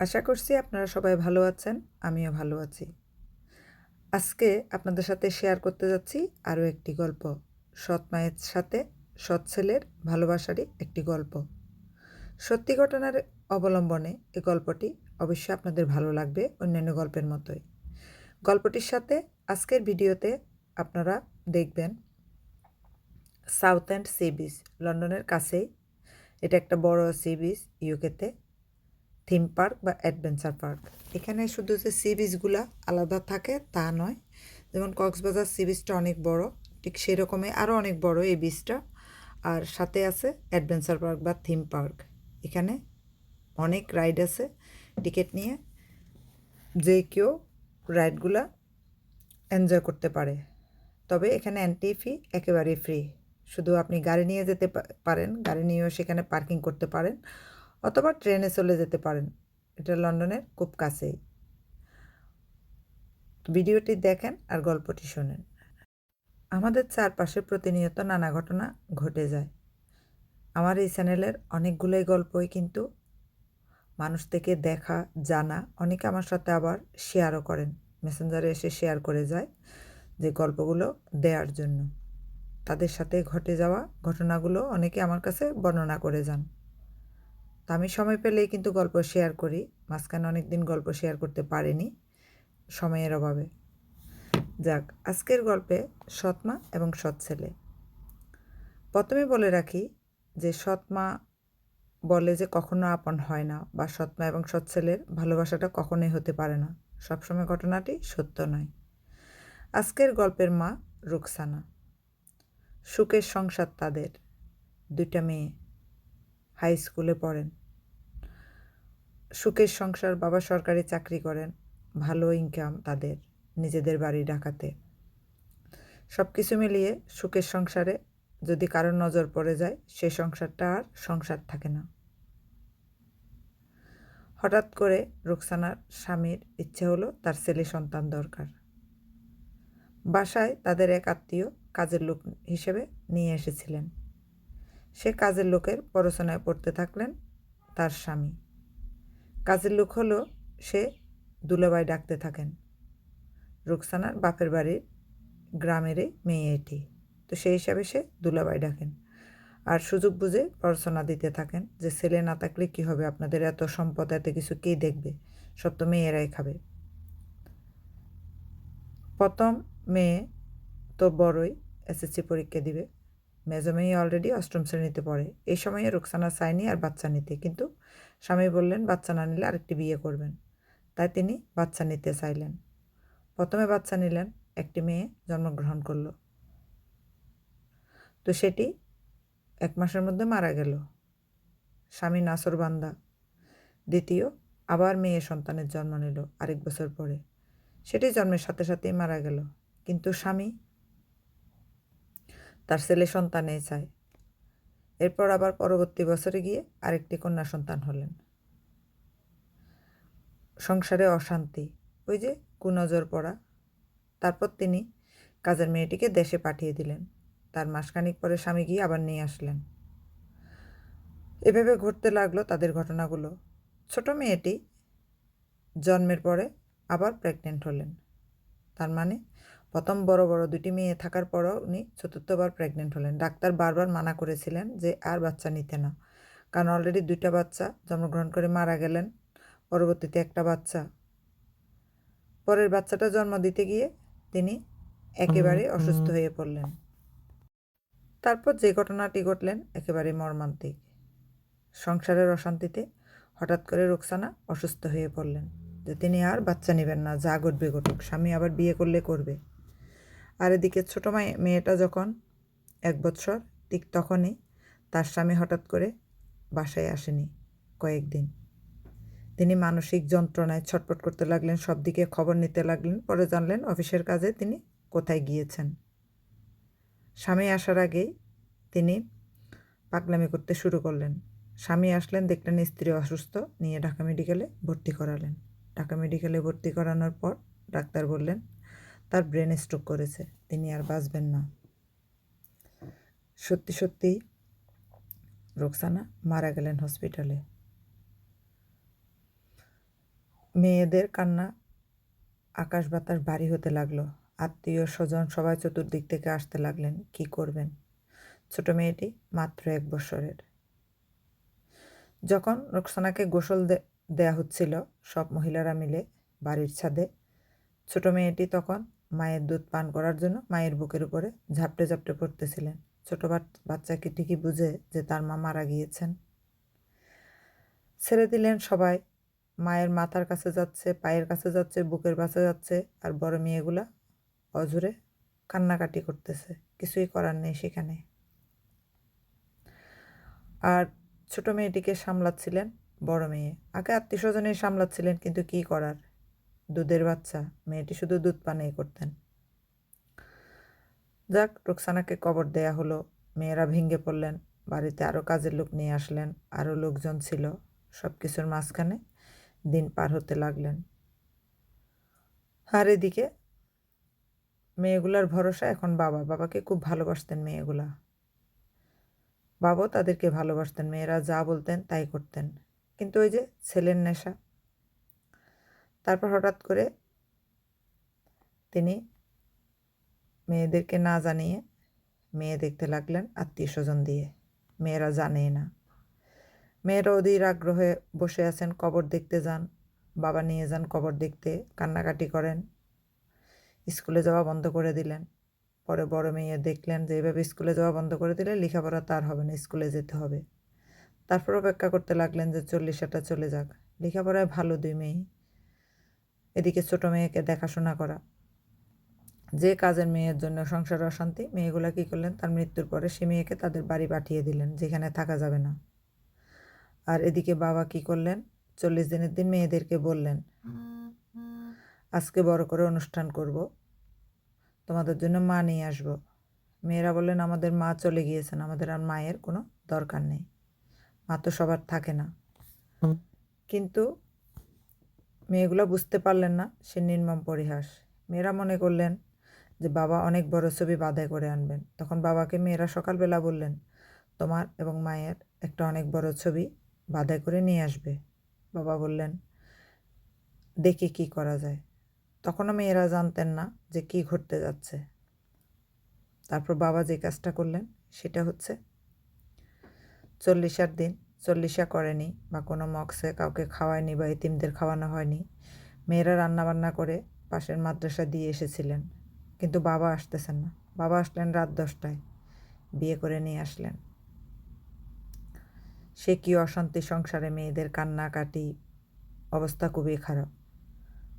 আশা করছি আপনারা সবাই ভালো আছেন, আমিও ভালো আছি। আজকে আপনাদের সাথে শেয়ার করতে যাচ্ছি আরও একটি গল্প, সৎ মায়ের সাথে সৎ ছেলের ভালোবাসারই একটি গল্প। সত্যি ঘটনার অবলম্বনে এই গল্পটি অবশ্যই আপনাদের ভালো লাগবে অন্যান্য গল্পের মতোই। গল্পটির সাথে আজকের ভিডিওতে আপনারা দেখবেন সাউথ অ্যান্ড সি বিচ, লন্ডনের কাছেই। এটা একটা বড় সি বিচ, ইউকেতে। থিম পার্ক বা অ্যাডভেঞ্চার পার্ক। এখানে শুধু যে সি বিচগুলো আলাদা থাকে তা নয়, যেমন কক্সবাজার সি বিচটা অনেক বড়, ঠিক সেরকমই আরও অনেক বড় এই বিচটা আর সাথে আছে অ্যাডভেঞ্চার পার্ক বা থিম পার্ক। এখানে অনেক রাইড আছে, টিকিট নিয়ে যে কেউ রাইডগুলা এনজয় করতে পারে। তবে এখানে অ্যান্টি ফি একেবারেই ফ্রি শুধু আপনি গাড়ি নিয়ে যেতে পারেন, গাড়ি নিয়েও সেখানে পার্কিং করতে পারেন। অথবা ট্রেনে চলে যেতে পারেন। এটা লন্ডনের খুব কাছেই। ভিডিওটি দেখেন আর গল্পটি শোনেন। আমাদের চারপাশে প্রতিনিয়ত নানা ঘটনা ঘটে যায়। আমার এই চ্যানেলের অনেকগুলোই গল্পই কিন্তু মানুষ থেকে দেখা, জানা, অনেকে আমার সাথে আবার শেয়ারও করেন। মেসেঞ্জারে এসে শেয়ার করে যায় যে গল্পগুলো দেওয়ার জন্য। তাদের সাথে ঘটে যাওয়া ঘটনাগুলো অনেকে আমার কাছে বর্ণনা করে যান। তা আমি সময় পেলেই কিন্তু গল্প শেয়ার করি। মাঝখানে অনেক দিন গল্প শেয়ার করতে পারিনি, সময়ের অভাবে। যাক, আজকের গল্পে সৎমা এবং সৎ ছেলে। প্রথমে বলে রাখি যে সৎমা বলে যে কখনো আপন হয় না বা সৎমা এবং সৎ ছেলের ভালোবাসাটা কখনোই হতে পারে না। সবসময় ঘটনাটি সত্য নয়। আজকের গল্পের মা রুকসানা। সুখের সংসার তাদের। দুইটা মেয়ে। হাই স্কুলে পড়েন। সুখের সংসার, বাবা সরকারি চাকরি করেন, ভালো ইনকাম তাদের, নিজেদের বাড়ি ডাকাতে সব কিছু মিলিয়ে সুখের সংসারে যদি কারোর নজর পড়ে যায়, সে সংসারটা আর সংসার থাকে না। হঠাৎ করে রুকসানার স্বামীর ইচ্ছে হলো তার ছেলে সন্তান দরকার। বাসায় তাদের এক আত্মীয় কাজের লোক হিসেবে নিয়ে এসেছিলেন। সে কাজের লোকের পড়াশোনায় পড়তে থাকলেন তার স্বামী। কাজের লোক হলো সে দুলাবাই ডাকতে থাকেন। রুকসানার বাপের বাড়ির গ্রামেরই মেয়ে এটি। তো সেই হিসাবে সে দুলাবাই ডাকেন। আর সুযোগ বুঝে পড়াশোনা দিতে থাকেন যে ছেলে না থাকলে কী হবে? আপনাদের এত সম্পদ, এত কিছু কে দেখবে? সব তো মেয়েরাই খাবে। প্রথম মেয়ে তো বড়ই এসএসসি পরীক্ষা দিবে। মেজো মেয়ে অলরেডি অষ্টম শ্রেণীতে পড়ে। এই সময়ে রুকসানা চায়নি আর বাচ্চা নিতে। কিন্তু স্বামী বললেন, বাচ্চা না নিলে আরেকটি বিয়ে করবেন। তাই তিনি বাচ্চা নিতে চাইলেন। প্রথমে বাচ্চা নিলেন, একটি মেয়ে জন্মগ্রহণ করল। তো সেটি এক মাসের মধ্যে মারা গেল। স্বামী নাসর বান্দা। দ্বিতীয়, আবার মেয়ে সন্তানের জন্ম নিল আরেক বছর পরে। সেটি জন্মের সাথে সাথেই মারা গেল। কিন্তু স্বামী তার ছেলে সন্তানেই চায় এরপর আবার পরবর্তী বছরে গিয়ে আরেকটি কন্যা সন্তান হলেন। সংসারে অশান্তি, ওই যে কুনজর পড়া। তারপর তিনি কাজের মেয়েটিকে দেশে পাঠিয়ে দিলেন। তার মাসখানিক পরে স্বামী গিয়ে আবার নিয়ে আসলেন। এভাবে ঘটতে লাগল তাদের ঘটনাগুলো। ছোট মেয়েটি জন্মের পরে আবার প্রেগনেন্ট হলেন। তার মানে প্রথম বড় বড় দুটি মেয়ে থাকার পরও উনি চতুর্থবার প্রেগনেন্ট হলেন। ডাক্তার বারবার মানা করেছিলেন যে আর বাচ্চা নিতে না। কারণ অলরেডি দুইটা বাচ্চা জন্মগ্রহণ করে মারা গেলেন পরবর্তীতে একটা বাচ্চা। পরের বাচ্চাটা জন্ম দিতে গিয়ে তিনি একেবারে অসুস্থ হয়ে পড়লেন। তারপর যে ঘটনাটি ঘটলেন একেবারে মর্মান্তিক। সংসারের অশান্তিতে হঠাৎ করে রোকসানা অসুস্থ হয়ে পড়লেন যে তিনি আর বাচ্চা নেবেন না যা ঘটবে ঘটুক স্বামী আবার বিয়ে করলে করবে। আর এদিকে ছোটো মায়ে মেয়েটা যখন এক বছর, ঠিক তখনই তার স্বামী হঠাৎ করে বাসায় আসেনি কয়েকদিন। তিনি মানসিক যন্ত্রণায় ছটপট করতে লাগলেন, সব দিকে খবর নিতে লাগলেন, পরে জানলেন অফিসের কাজে তিনি কোথায় গিয়েছেন। স্বামী আসার আগেই তিনি পাগলামি করতে শুরু করলেন। স্বামী আসলেন, দেখলেন স্ত্রী অসুস্থ, নিয়ে ঢাকা মেডিকেলে ভর্তি করালেন। ঢাকা মেডিকেলে ভর্তি করানোর পর ডাক্তার বললেন তার ব্রেন স্ট্রোক করেছে। তিনি আর বাঁচবেন না। সত্যি সত্যি রোকসানা মারা গেলেন হসপিটালে মেয়েদের কান্না আকাশ বাতাস ভারী হতে লাগল। আত্মীয় স্বজন সবাই চতুর্দিক থেকে আসতে লাগলেন, কি করবেন? ছোট মেয়েটি মাত্র এক বছরের। যখন রোকসানাকে গোসল দেয়া হচ্ছিল, সব মহিলারা মিলে বাড়ির ছাদে। ছোট মেয়েটি তখন মায়ের দুধ পান করার জন্য মায়ের বুকের উপরে ঝাপটে ঝাপটে পড়তেছিলেন। ছোট বাচ্চাকে ঠিকই বুঝে যে তার মা মারা গিয়েছেন। ছেড়ে দিলেন সবাই। মায়ের মাথার কাছে যাচ্ছে, পায়ের কাছে যাচ্ছে, বুকের কাছে যাচ্ছে, আর বড় মেয়েগুলা অজুরে কান্নাকাটি করতেছে। কিছুই করার নেই সেখানে। আর ছোট মেয়েটিকে সামলাচ্ছিলেন বড় মেয়ে। আগে আত্মীয় স্বজনেই সামলাচ্ছিলেন, কিন্তু কি করার? দুধের বাচ্চা, মেয়েটি শুধু দুধ পানেই করতেন। যাক, রোকসানাকে কবর দেয়া হলো। মেয়েরা ভেঙে পড়লেন, বাড়িতে আরও কাজের লোক নিয়ে আসলেন আরও লোকজন ছিল। সব কিছুর মাঝখানে দিন পার হতে লাগলেন। আর এদিকে, মেয়েগুলার ভরসা এখন বাবা। বাবাকে খুব ভালোবাসতেন মেয়েগুলা। বাবাও তাদেরকে ভালোবাসতেন। মেয়েরা যা বলতেন তাই করতেন। কিন্তু ওই যে ছেলের নেশা তারপর হঠাৎ করে তিনি মেয়েদেরকে না জানিয়ে মেয়ে দেখতে লাগলেন আত্মীয় স্বজন দিয়ে। মেয়েরা জানে না। মেয়েরা অধীর আগ্রহে বসে আছেন, কবর দেখতে যান, বাবা নিয়ে যান কবর দেখতে, কান্নাকাটি করেন, স্কুলে যাওয়া বন্ধ করে দিলেন। পরে বড় মেয়ে দেখলেন যে, এভাবে স্কুলে যাওয়া বন্ধ করে দিলে লেখাপড়া তার হবে না, স্কুলে যেতে হবে। তারপর অপেক্ষা করতে লাগলেন যে চল্লিশটা চলে যাক। লেখাপড়ায় ভালো দুই মেয়ে। এদিকে ছোট মেয়েকে দেখাশোনা করা। যে কাজের মেয়ের জন্য সংসার অশান্তি মেয়েগুলা কী করলেন? তার মৃত্যুর পরে সে মেয়েকে তাদের বাড়ি পাঠিয়ে দিলেন যেখানে থাকা যাবে না। আর এদিকে বাবা কি করলেন? চল্লিশ দিনের দিন মেয়েদেরকে বললেন আজকে বড় করে অনুষ্ঠান করব। তোমাদের জন্য মা নিয়ে আসব। মেয়েরা বললেন আমাদের মা চলে গিয়েছেন আমাদের আর মায়ের কোনো দরকার নেই। মা তো সবার থাকে না। কিন্তু মেয়েগুলো বুঝতে পারলেন না, সে নির্মম পরিহাস। মেয়েরা মনে করলেন যে বাবা অনেক বড় ছবি বাধাই করে আনবেন। তখন বাবাকে মেয়েরা সকালবেলা বললেন, তোমার এবং মায়ের একটা অনেক বড় ছবি বাধাই করে নিয়ে আসবে। বাবা বললেন, দেখি কি করা যায়। তখনও মেয়েরা জানতেন না যে কি ঘটতে যাচ্ছে। তারপর বাবা যে কাজটা করলেন, সেটা হচ্ছে চল্লিশার দিন চল্লিশা করেনি বা কোনো মক্সে কাউকে খাওয়ায়নি বা ইতিমদের খাওয়ানো হয়নি। মেয়েরা রান্নাবান্না করে পাশের মাদ্রাসা দিয়ে এসেছিলেন। কিন্তু বাবা আসতেছেন না। বাবা আসলেন রাত দশটায়। বিয়ে করে নিয়ে আসলেন। সে কি অশান্তি সংসারে মেয়েদের কান্নাকাটি অবস্থা খুবই খারাপ।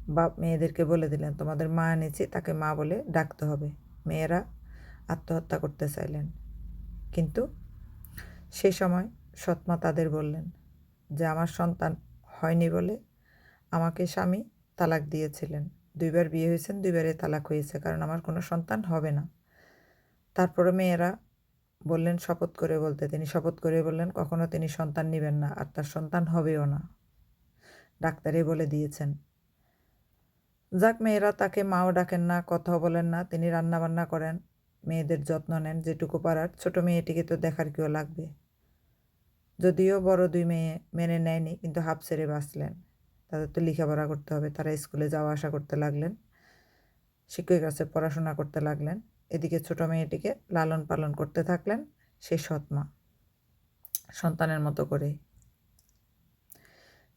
বাপ মেয়েদেরকে বলে দিলেন, তোমাদের মা এনেছি, তাকে মা বলে ডাকতে হবে। মেয়েরা আত্মহত্যা করতে চাইলেন। কিন্তু সেই সময় সৎমা তাদের বললেন, যে আমার সন্তান হয়নি বলে আমাকে স্বামী তালাক দিয়েছিলেন। দুইবার বিয়ে হয়েছেন দুইবারে তালাক হয়েছে, কারণ আমার কোনো সন্তান হবে না। তারপরে মেয়েরা বললেন, শপথ করে বলতে। তিনি শপথ করে বললেন, কখনো তিনি সন্তান নেবেন না, আর তার সন্তান হবেও না। ডাক্তারই বলে দিয়েছেন। যাক, মেয়েরা তাকে মাও ডাকেন না, কথাও বলেন না, তিনি রান্না বান্না করেন, মেয়েদের যত্ন নেন, যেটুকু পারার। ছোট মেয়েটিকে তো দেখার কেউ লাগবে। যদিও বড় দুই মেয়ে মেনে নেয়নি, কিন্তু হাফ ছেড়ে বাঁচলেন। তাদের তো লেখাপড়া করতে হবে, তারা স্কুলে যাওয়া আসা করতে লাগলেন, শিক্ষকের কাছে পড়াশোনা করতে লাগলেন। এদিকে ছোট মেয়েটিকে লালন পালন করতে থাকলেন সেই সৎমা সন্তানের মতো করে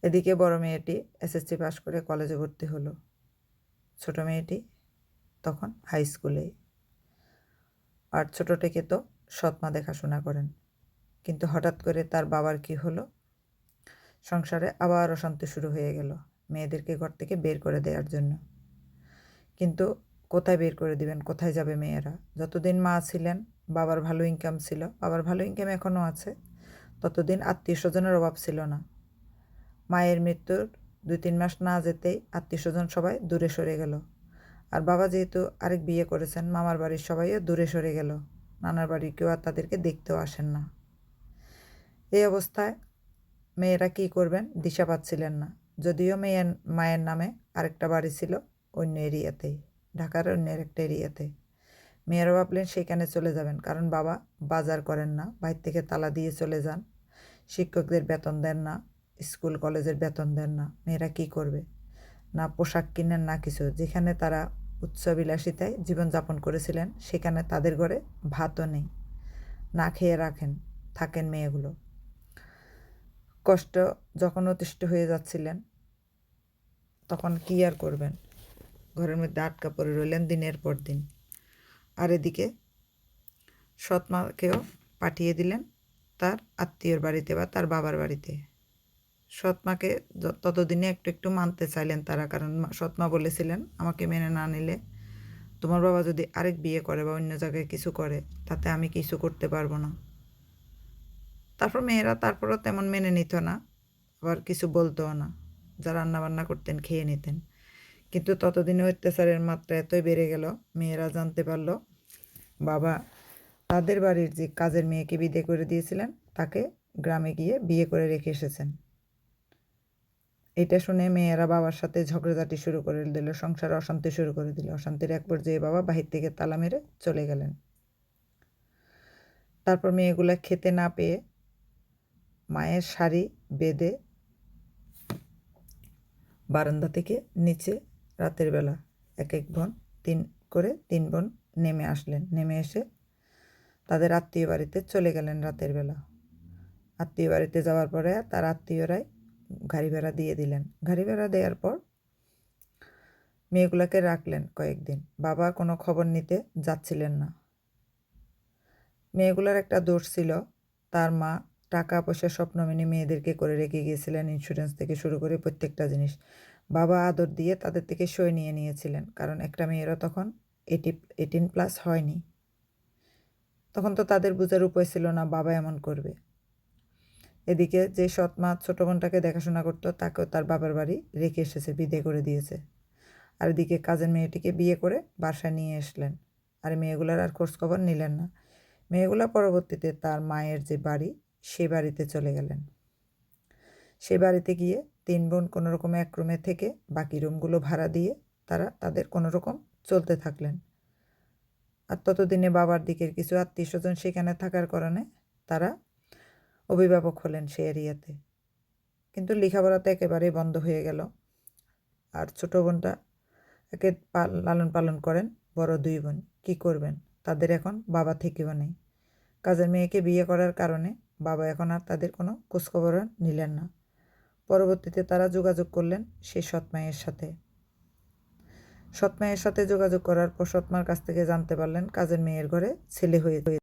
এদিকে বড় মেয়েটি এসএসসি পাস করে কলেজে ভর্তি হলো। ছোট মেয়েটি তখন হাই স্কুলে আর ছোটোটিকে তো সৎমা দেখাশোনা করেন। কিন্তু হঠাৎ করে তার বাবার কি হলো? সংসারে আবার অশান্তি শুরু হয়ে গেল মেয়েদেরকে ঘর থেকে বের করে দেওয়ার জন্য। কিন্তু কোথায় বের করে দিবেন? কোথায় যাবে মেয়েরা? যতদিন মা ছিলেন, বাবার ভালো ইনকাম ছিল, বাবার ভালো ইনকাম এখনও আছে, ততদিন আত্মীয় স্বজনের অভাব ছিল না। মায়ের মৃত্যুর দুই তিন মাস না যেতেই আত্মীয় স্বজন সবাই দূরে সরে গেল। আর বাবা যেহেতু আরেক বিয়ে করেছেন, মামার বাড়ির সবাইও দূরে সরে গেল। নানার বাড়ির কেউ আর তাদেরকে দেখতেও আসেন না। এই অবস্থায় মেয়েরা কী করবেন? দিশা পাচ্ছিলেন না। যদিও মেয়ের মায়ের নামে আরেকটা বাড়ি ছিল অন্য এরিয়াতেই, ঢাকার অন্যের একটা এরিয়াতে। মেয়েরা ভাবলেন সেখানে চলে যাবেন, কারণ বাবা বাজার করেন না বাইর থেকে তালা দিয়ে চলে যান। শিক্ষকদের বেতন দেন না, স্কুল, কলেজের বেতন দেন না। মেয়েরা কি করবে? না পোশাক কিনেন, না কিছু। যেখানে তারা উচ্চবিলাসিতায় জীবনযাপন করেছিলেন, সেখানে তাদের ঘরে ভাতও নেই। না খেয়ে রাখেন, থাকেন মেয়েগুলো। কষ্ট যখন অতিষ্ঠ হয়ে যাচ্ছিলেন, তখন কী আর করবেন? ঘরের মধ্যে আটকা পড়ে রইলেন দিনের পর দিন। আর এদিকে সৎমাকেও পাঠিয়ে দিলেন তার আত্মীয়র বাড়িতে বা তার বাবার বাড়িতে। সৎমাকে ততদিনে একটু একটু মানতে চাইলেন তারা, কারণ সৎমা বলেছিলেন, আমাকে মেনে না নিলে তোমার বাবা যদি আরেক বিয়ে করে বা অন্য জায়গায় কিছু করে, তাতে আমি কিছু করতে পারব না। তারপর মেয়েরা তারপরও তেমন মেনে নিত না। আবার কিছু বলতোও না। যা রান্না বান্না করতেন, খেয়ে নিতেন। কিন্তু ততদিনে অত্যাচারের মাত্রা এতই বেড়ে গেল, মেয়েরা জানতে পারল, বাবা তাদের বাড়ির যে কাজের মেয়েকে বিদে করে দিয়েছিলেন, তাকে গ্রামে গিয়ে বিয়ে করে রেখে এসেছেন। এটা শুনে মেয়েরা বাবার সাথে ঝগড়াঝাটি শুরু করে দিল, সংসার অশান্তি শুরু করে দিল। অশান্তির এক পর্যায়ে বাবা বাহির থেকে তালা মেরে চলে গেলেন। তারপর মেয়েগুলা খেতে না পেয়ে মায়ের শাড়ি বেঁধে বারান্দা থেকে নিচে রাতের বেলা এক এক বোন তিন করে তিন বোন নেমে আসলেন। নেমে এসে তাদের আত্মীয় বাড়িতে চলে গেলেন রাতের বেলা। আত্মীয় বাড়িতে যাওয়ার পরে তার আত্মীয়রাই গাড়ি ভাড়া দিয়ে দিলেন। গাড়ি ভাড়া দেওয়ার পর মেয়েগুলোকে রাখলেন কয়েকদিন। বাবা কোনো খবর নিতে যাচ্ছিলেন না। মেয়েগুলোর একটা দোষ ছিল, তার মা টাকা পয়সা স্বপ্ন মেনে মেয়েদেরকে করে রেখে গিয়েছিলেন ইন্স্যুরেন্স থেকে শুরু করে প্রত্যেকটা জিনিস। বাবা আদর দিয়ে তাদের থেকে সই নিয়ে নিয়েছিলেন, কারণ একটা মেয়েরা তখন এইটি এইটিন প্লাস হয়নি। তখন তো তাদের বোঝার উপায় ছিল না, বাবা এমন করবে। এদিকে যে সৎ মা ছোটো বোনটাকে দেখাশোনা করতো, তাকেও তার বাবার বাড়ি রেখে এসেছে, বিদে করে দিয়েছে। আর এদিকে কাজের মেয়েটিকে বিয়ে করে বাসায় নিয়ে আসলেন। আর মেয়েগুলার আর খোঁজখবর নিলেন না। মেয়েগুলা পরবর্তীতে তার মায়ের যে বাড়ি সে বাড়িতে চলে গেলেন। সে বাড়িতে গিয়ে তিন বোন কোনো রকম এক রুমে থেকে বাকি রুমগুলো ভাড়া দিয়ে তারা তাদের কোনো রকম চলতে থাকলেন। আর ততদিনে বাবার দিকের কিছু আত্মীয় স্বজন সেখানে থাকার কারণে তারা অভিভাবক হলেন সে এরিয়াতে। কিন্তু লেখাপড়া তো একেবারেই বন্ধ হয়ে গেল। আর ছোটো বোনটা একে লালন পালন করেন, বড় দুই বোন। কী করবেন? তাদের এখন বাবা থেকেও নেই। কাজের মেয়েকে বিয়ে করার কারণে বাবা এখন আর তাদের কোনো খোঁজখবর নিলেন না। পরবর্তীতে তারা যোগাযোগ করলেন সেই সৎমায়ের সাথে। সৎমায়ের সাথে যোগাযোগ করার পর সৎমার কাছ থেকে জানতে পারলেন কাজের মেয়ের ঘরে ছেলে হয়ে